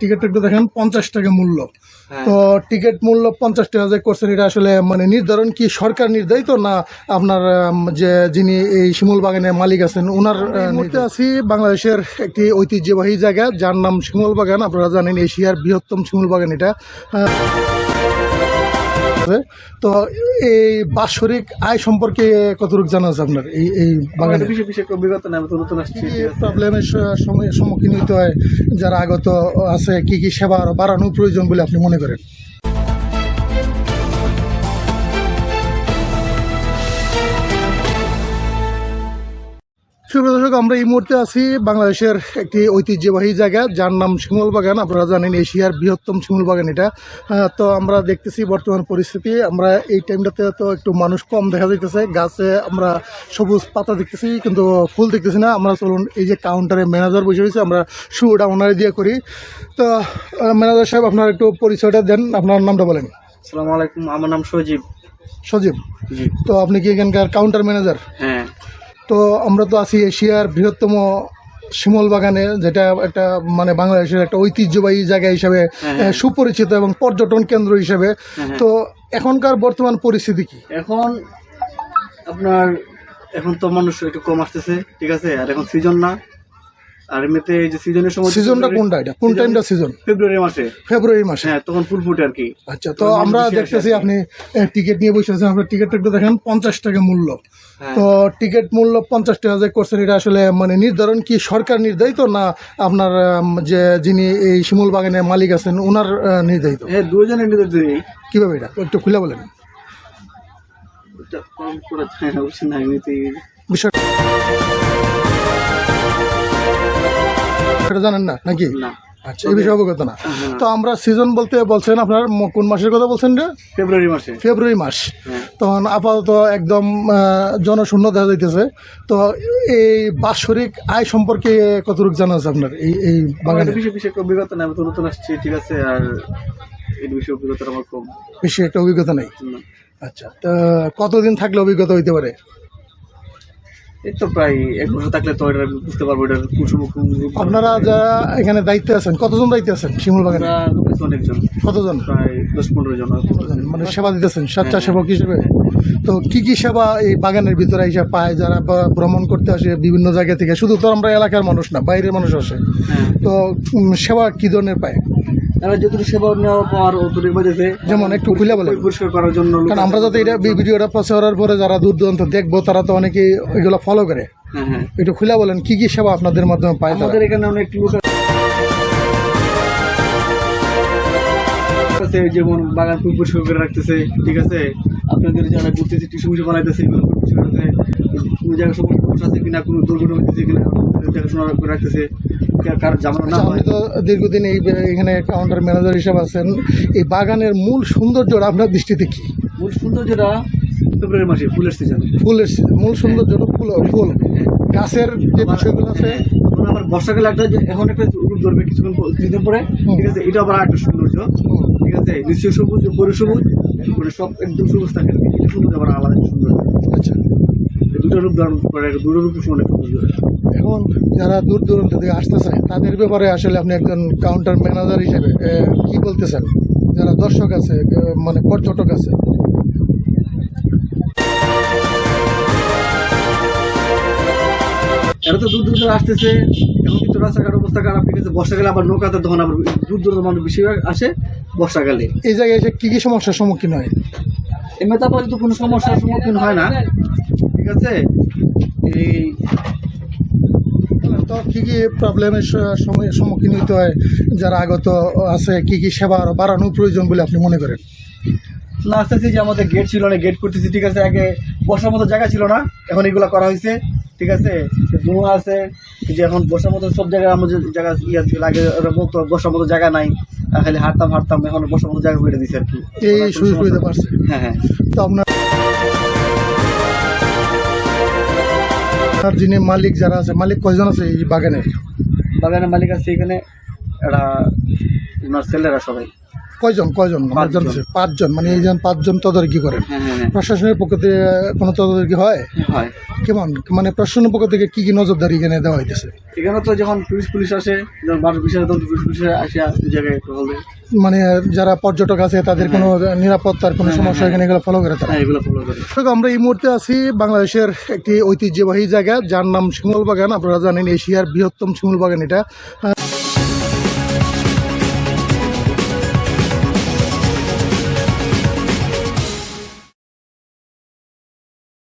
টিকিটটা একটু দেখেন পঞ্চাশ টাকা মূল্য। হ্যাঁ। তো টিকিট মূল্য পঞ্চাশ টাকা যে করছেন এটা আসলে মানে নির্ধারণ কি সরকার নির্ধারিত না আপনার যে যিনি এই শিমুল বাগানের মালিক আছেন ওনার মধ্যে আছি বাংলাদেশের একটি ঐতিহ্যবাহী জায়গা যার নাম শিমুল বাগান। আপনারা জানেন এশিয়ার বৃহত্তম শিমুল বাগান এটা। আহ, তো এই বাৎসরিক আয় সম্পর্কে কতটুকু জানা আছে আপনার এই এই বাগানে? প্রবলেমের সম্মুখীন হতে হয় যারা আগত আছে কি কি সেবা আরও বাড়ানো প্রয়োজন বলে আপনি মনে করেন? সুপ্রিয় দর্শক আমরা এই মুহূর্তে আছি বাংলাদেশের একটি ঐতিহ্যবাহী জায়গা যার নাম শিমুল বাগান আপনারা জানেন এশিয়ার বৃহত্তম শিমুল বাগান এটা তো আমরা দেখতেছি বর্তমান পরিস্থিতি। আমরা এই টাইমটাতে তো একটু মানুষ কম দেখা যাইতেছে। গাছে আমরা সবুজ পাতা দেখতেছি কিন্তু ফুল দেখতেছি না। আমরা চলুন এই যে কাউন্টারে ম্যানেজার বসে রয়েছে আমরা শুরুটা ওনারে দিয়ে করি। তো ম্যানেজার সাহেব আপনার একটু পরিচয়টা দেন। আপনার নামটা বলেন। আসসালামু আলাইকুম আমার নাম সজীব। সজীব। জি। তো আপনি কি এখানকার কাউন্টার ম্যানেজার হ্যাঁ। তো আমরা তো আছি এশিয়ার বৃহত্তম শিমল বাগানে যেটা একটা মানে বাংলাদেশের একটা ঐতিহ্যবাহী জায়গা হিসাবে হ্যাঁ, সুপরিচিত এবং পর্যটন কেন্দ্র হিসেবে। হ্যাঁ। তো এখনকার বর্তমান পরিস্থিতি কি? এখন আপনার এখন তো মানুষ একটু কম আসতেছে ঠিক আছে? আর এখন সিজন না। আর এমনিতে এই যে সিজনের সময় সিজনটা কোনটা এটা? কোন টাইমটা সিজন ফেব্রুয়ারি মাসে। ফেব্রুয়ারি মাসে। হ্যাঁ তখন ফুল ফুটে আর কি। আচ্ছা তো আমরা দেখতেছি আপনি টিকিট নিয়ে বসে আছেন। আপনার টিকিটটা একটু দেখেন পঞ্চাশ টাকা মূল্য। হ্যাঁ। তো টিকিট মূল্য পঞ্চাশ টাকা যে করছেন এটা আসলে মানে নির্ধারণ কি সরকার নির্ধারিত না আপনার যে যিনি এই শিমুল বাগানের মালিক আছেন ওনার নির্ধারিত? হ্যাঁ দুজনের দিই কীভাবে এটা? একটু খুলে বলেন। বিষয় সেটা জানেন না? নাকি? আচ্ছা এই বিষয়ে অবগত না। হ্যাঁ। তো আমরা সিজন বলতে বলছেন আপনার কোন মাসের কথা বলছেন রে? ফেব্রুয়ারি মাসে। ফেব্রুয়ারি মাস। হ্যাঁ। তখন আপাতত একদম জনশূন্য দেখা যাইতেছে। তো এই বাৎসরিক আয় সম্পর্কে কতটুকু জানা আছে আপনার এই এই বাগানে? বিশেষ বিশেষ অভিজ্ঞতা নেই আমি তো নতুন আসছি ঠিক আছে আর এই বিষয়ে অভিজ্ঞতা আমার কম। বেশি একটা অভিজ্ঞতা নেই? আচ্ছা তা কতদিন থাকলে অভিজ্ঞতা হইতে পারে? এই তো প্রায় এক বছর থাকলে তো এটা বুঝতে পারব এটার কুসুম আপনারা যারা এখানে দায়িত্বে আছেন কতজন দায়িত্বে আছেন শিমুল বাগানে? অনেকজন। কতজন? প্রায় দশ পনেরো জন। মানে সেবা দিতেছেন স্বেচ্ছাসেবক হিসেবে? তো কি কি সেবা এই বাগানের ভিতরে এসে পায় যারা ভ্রমণ করতে আসে বিভিন্ন জায়গা থেকে? শুধু তো আমরা এলাকার মানুষ না বাইরের মানুষ আসে। হ্যাঁ। তো সেবা কি ধরনের পায়? তারা যতটুকু সেবা নেওয়ার পর বাজেছে যেমন একটু খুলে বলেন পরিষ্কার করার জন্য কারণ আমরা যাতে এটা ভিডিওটা প্রচার করার পরে যারা দূর দূরান্ত দেখব তারা তো অনেকেই এগুলো ফলো করে। হ্যাঁ হ্যাঁ। একটু খুলে বলেন কি কি সেবা আপনাদের মাধ্যমে পায় আমাদের এখানে অনেক লোক আছে। যেমন বাগান ফুল পরিষ্কার করে রাখতেছে ঠিক আছে? আপনাদের যারা ঘুরতেছে টিসু মুসু বানাইতেছে এগুলো পরিষ্কার করতেছে কোনো জায়গায় সমস্যা আছে কিনা কোনো দুর্ঘটনা হইতেছে কিনা দেখাশোনা রাখতেছে। আচ্ছা, আপনি তো দীর্ঘদিন এই এখানে কাউন্টার ম্যানেজার হিসেবে আছেন। এই বাগানের মূল সৌন্দর্যটা আপনার দৃষ্টিতে কি? মূল সৌন্দর্যটা ফেব্রুয়ারি মাসে ফুলের সিজন ফুলের মূল সৌন্দর্যটা ফুল ফুল। গাছের যে বিষয়গুলো আছে? এখন আবার বর্ষাকালে একটা যে- এখন একটা রূপ ধরবে কিছুক্ষণ কিছুদিন পরে। ঠিক আছে এটা আবার একটা সৌন্দর্য। ঠিক আছে নিশ্চয় সবুজ পরিসবুজ মানে সব একদম সবুজ থাকে। এটা সৌন্দর্য আবার আলাদা সৌন্দর্য। আচ্ছা। দুটো রূপ ধারণ করে দুটো রূপ অনেক সৌন্দর্য এখন যারা দূর দূরান্ত থেকে আসতে চায় তাদের ব্যাপারে আসলে আপনি একজন কাউন্টার ম্যানেজার হিসেবে কি বলতে চান যারা দর্শক আছে মানে পর্যটক আছে। এরা তো দূর দূর আসতেছে এখন কিন্তু রাস্তাঘাট অবস্থা খারাপ ঠিক আছে? বর্ষাকালে আবার নৌকাতে তখন আবার দূর দূর মানুষ বেশিরভাগ আসে বর্ষাকালে। এই জায়গায় এসে কী কী সমস্যার সম্মুখীন হয়? এমনিতে আপাতত কোনো সমস্যার সম্মুখীন হয় না ঠিক আছে? এই তো কি কি প্রবলেমের সম্মুখীন হইতে হয় যারা আগত আছে কি কি সেবা আরও বাড়ানো প্রয়োজন বলে আপনি মনে করেন? না আস্তে আস্তে যে আমাদের গেট ছিল না গেট করতেছি ঠিক আছে আগে বসার মতো জায়গা ছিল না এখন এগুলো করা হয়েছে ঠিক আছে ধোঁয়া আছে যে এখন বসার মতো সব জায়গায় আমাদের জায়গা ইয়ে ছিল আগে বলতো বসার মতো জায়গা নাই খালি হাঁটতাম হাঁটতাম এখন বসার মতো জায়গা করে দিছে আর কি। এই সুযোগ সুবিধা হ্যাঁ হ্যাঁ। তো আপনার আপনার যিনি মালিক যারা আছে, মালিক কয়জন আছে এই বাগানের? বাগানের মালিক আছে এখানে এরা ওনার ছেলেরা সবাই। কয়জন কয়জন? আমরা পাঁচজন। মানে এই পাঁচজন তদারকি করেন হ্যাঁ হ্যাঁ হ্যাঁ। প্রশাসনের পক্ষ থেকে কোনো তদারকি হয়? কেমন? মানে প্রশাসনের পক্ষ থেকে কি কি নজরদারি এখানে দেওয়া হইতেছে? এখানে তো যখন পুলিশ পুলিশ আসে যখন মানুষ বিষয় পুলিশ পুলিশ আসে জায়গায় মানে যারা পর্যটক আছে তাদের কোনো নিরাপত্তার কোনো সমস্যা এখানে এগুলো ফলো করে তারা? এগুলো ফলো করে। আমরা এই মুহূর্তে আছি বাংলাদেশের একটি ঐতিহ্যবাহী জায়গা যার নাম শিমুল বাগান আপনারা জানেন এশিয়ার বৃহত্তম শিমুল বাগান এটা।